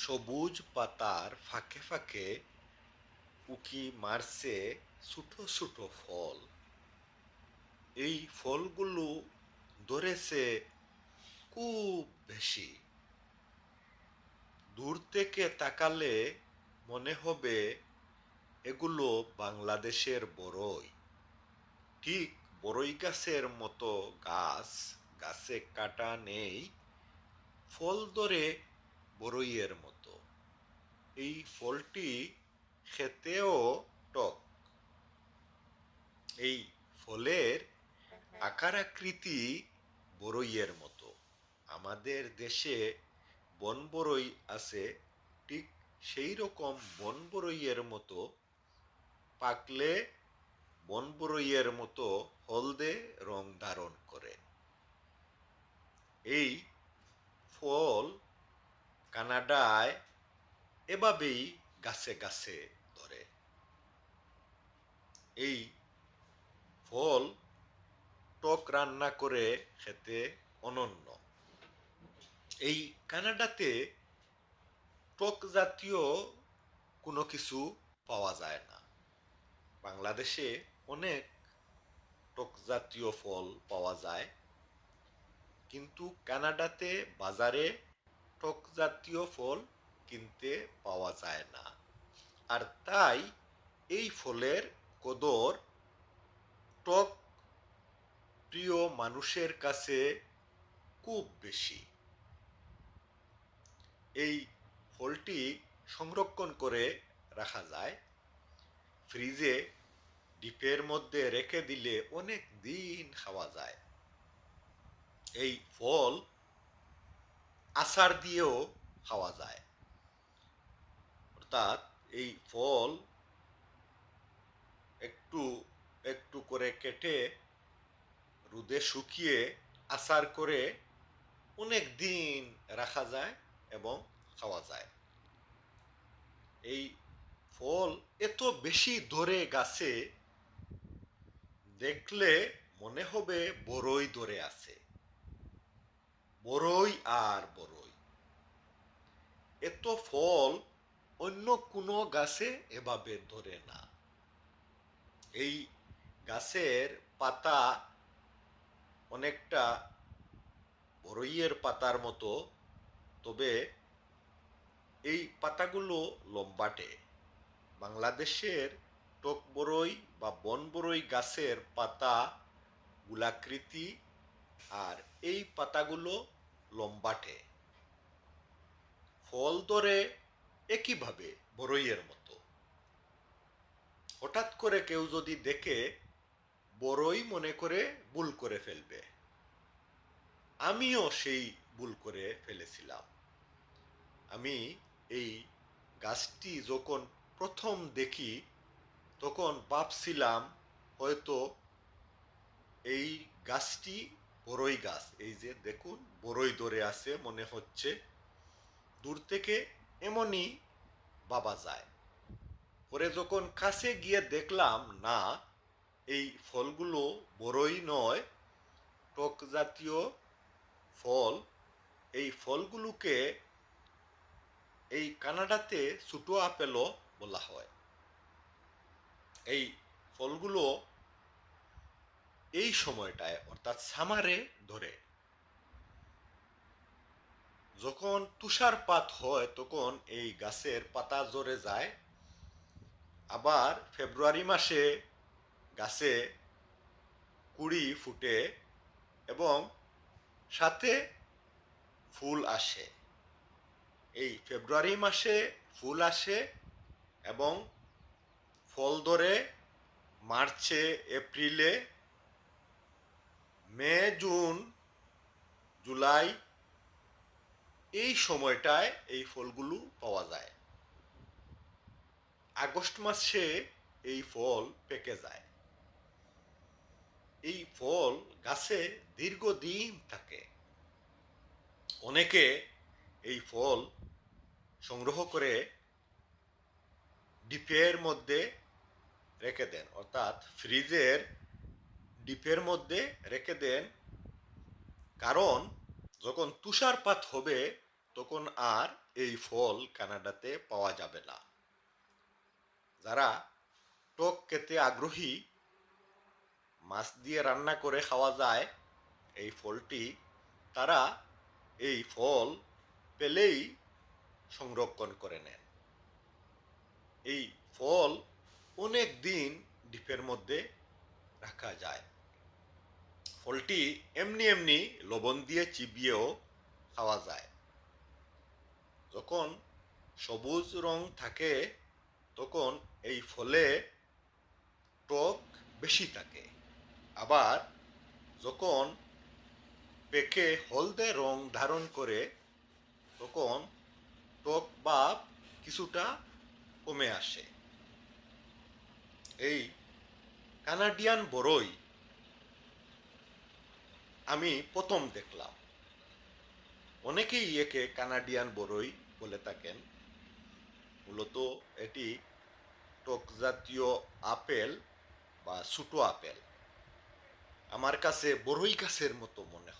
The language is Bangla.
সবুজ পাতার ফাঁকে ফাঁকে উকি মারছে ছোটো ছোটো ফল। এই ফলগুলো ধরেছে খুব বেশি। দূর থেকে তাকালে মনে হবে এগুলো বাংলাদেশের বড়ই। ঠিক বড়ই গাছের মতো গাছ, গাছে কাটা নেই। ফল ধরে বড়ইয়ের মতো। এই ফলটি খেতেও টক। এই ফলের আকার আকৃতি বড়ইয়ের মতো। আমাদের দেশে বন বড়ই আছে, ঠিক সেই রকম বন বড়ইয়ের মতো। পাকলে বন বড়ইয়ের মতো হলদে রং ধারণ করে। এই ফল কানাডায় এভাবেই গাছে গাছে ধরে। এই ফল টক রান্না করে খেতে অনন্য। এই কানাডাতে টক জাতীয় কোনো কিছু পাওয়া যায় না। বাংলাদেশে অনেক টক জাতীয় ফল পাওয়া যায়। কিন্তু কানাডাতে বাজারে টক জাতীয় ফল কিনতে পাওয়া যায় না। আর তাই এই ফলের কদর টক প্রিয় মানুষের কাছে খুব বেশি। এই ফলটি সংরক্ষণ করে রাখা যায়। ফ্রিজে ডিপের মধ্যে রেখে দিলে অনেক দিন খাওয়া যায়। এই ফল আচার দিয়েও খাওয়া যায়। অর্থাৎ এই ফল একটু একটু করে কেটে, রোদে শুকিয়ে আচার করে অনেক দিন রাখা যায় এবং খাওয়া যায়। এই ফল এত বেশি ধরে গাছে, দেখলে মনে হবে বড়ই ধরে আছে। বড়ই আর বড়ই। এত ফল অন্য কোনো গাছে এভাবে ধরে না। এই গাছের পাতা অনেকটা বড়ইয়ের পাতার মতো, তবে এই পাতাগুলো লম্বাটে। বাংলাদেশের টক বড়ই বা বন বড়ই গাছের পাতা গোলাকৃতি আর এই পাতাগুলো লম্বাটে। ফল ধরে একইভাবে বড়ইয়ের মতো। হঠাৎ করে কেউ যদি দেখে, বড়ই মনে করে ভুল করে ফেলবে। আমিও সেই ভুল করে ফেলেছিলাম। আমি এই গাছটি যখন প্রথম দেখি, তখন ভাবছিলাম হয়তো এই গাছটি বড়ই গাছ। এই যে দেখুন, বড়ই ধরে আছে মনে হচ্ছে। দূর থেকে এমনই বাবা যায়। পরে যখন কাছে গিয়ে দেখলাম, না, এই ফলগুলো বড়ই নয়, টক জাতীয় ফল, এই ফলগুলোকে এই কানাডাতে ছোটো আপেলও বলা হয়। এই ফলগুলো এই সময়টায়, অর্থাৎ সামারে ধরে। যখন তুষারপাত হয়, তখন এই গাছের পাতা ঝরে যায়। আবার ফেব্রুয়ারি মাসে গাছে কুড়ি ফুটে এবং সাথে ফুল আসে। এই ফেব্রুয়ারি মাসে ফুল আসে এবং ফল ধরে মার্চে, এপ্রিলে, মে, জুন, জুলাই এই সময়টায় এই ফলগুলো পাওয়া যায়। আগস্ট মাসে এই ফল পেকে যায়। এই ফল গাছে দীর্ঘদিন থাকে। অনেকে এই ফল সংগ্রহ করে ডিপের মধ্যে রেখে দেন, অর্থাৎ ফ্রিজের ডিপের মধ্যে রেখে দেন। কারণ যখন তুষারপাত হবে, তখন আর এই ফল কানাডাতে পাওয়া যাবে না। যারা টক খেতে আগ্রহী, মাছ দিয়ে রান্না করে খাওয়া যায়, এই ফলটি তারা এই ফল পেলেই সংরক্ষণ করে নেন। এই ফল অনেক দিন ডিপের মধ্যে রাখা যায়। ফলটি এমনি এমনি লবণ দিয়ে চিবিয়েও খাওয়া যায়। যখন সবুজ রং থাকে, তখন এই ফলে টক বেশি থাকে। আবার যখন পেকে হলদে রং ধারণ করে, তখন টক ভাব কিছুটা কমে আসে। এই কানাডিয়ান বড়ই আমি প্রথম দেখলাম। অনেকেই একে কানাডিয়ান বড়ই বলে থাকেন। মূলত এটি টক জাতীয় আপেল বা ছোটো আপেল। আমার কাছে বড়ই গাছের মতো মনে